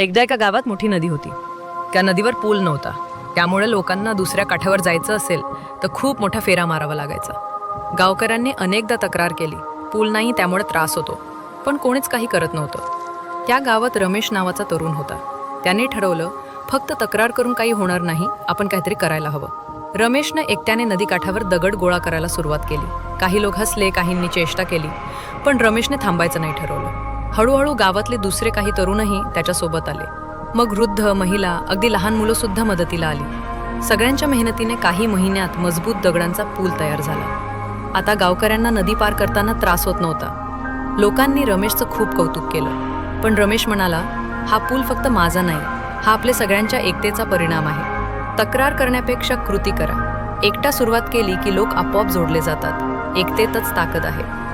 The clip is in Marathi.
एकदा एका गावात मोठी नदी होती. त्या नदीवर पूल नव्हता. त्यामुळे लोकांना दुसऱ्या काठावर जायचं असेल तर खूप मोठा फेरा मारावा लागायचा. गावकऱ्यांनी अनेकदा तक्रार केली. पूल नाही त्यामुळे त्रास होतो. पण कोणीच काही करत नव्हतं. त्या गावात रमेश नावाचा तरुण होता. त्याने ठरवलं फक्त तक्रार करून काही होणार नाही आपण काहीतरी करायला हवं. रमेशनं एकट्याने नदीकाठावर दगड गोळा करायला सुरुवात केली. काही लोक हसले काहींनी चेष्टा केली पण रमेशने थांबायचं नाही ठरवलं. हळूहळू गावातले दुसरे काही तरुणही त्याच्यासोबत आले. मग वृद्ध महिला अगदी लहान मुलं सुद्धा मदतीला आली. सगळ्यांच्या मेहनतीने काही महिन्यात मजबूत दगडांचा पूल तयार झाला. आता गावकऱ्यांना नदी पार करताना त्रास होत नव्हता. लोकांनी रमेशचं खूप कौतुक केलं. पण रमेश म्हणाला हा पूल फक्त माझा नाही. हा आपल्या सगळ्यांच्या एकतेचा परिणाम आहे. तक्रार करण्यापेक्षा कृती करा. एकटा सुरुवात केली की लोक आपोआप जोडले जातात. एकतेतच ताकद आहे.